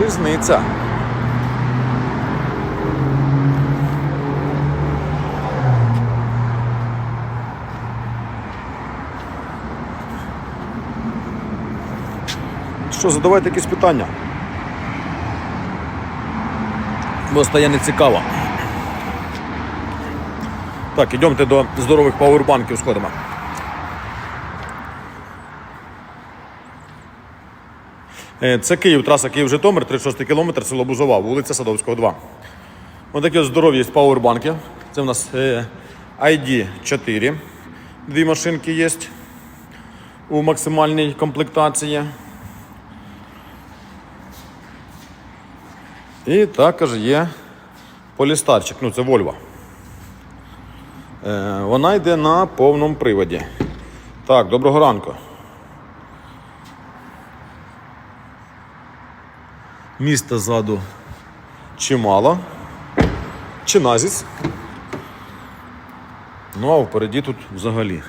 різниця. Що, задавайте якісь питання. Бо стає не цікаво. Так, йдемте до здорових пауербанків сходимо. Це Київ, траса Київ-Житомир, 36 кілометр, село Бузова, вулиця Садовського, 2. Ось такі от здорові є пауербанки. Це у нас е, ID 4. Дві машинки є у максимальній комплектації. І також є полістарчик, ну це Volvo. Е, вона йде на повному приводі. Так, доброго ранку. Міста ззаду чимало. Чиназіс. Ну а впереді тут взагалі.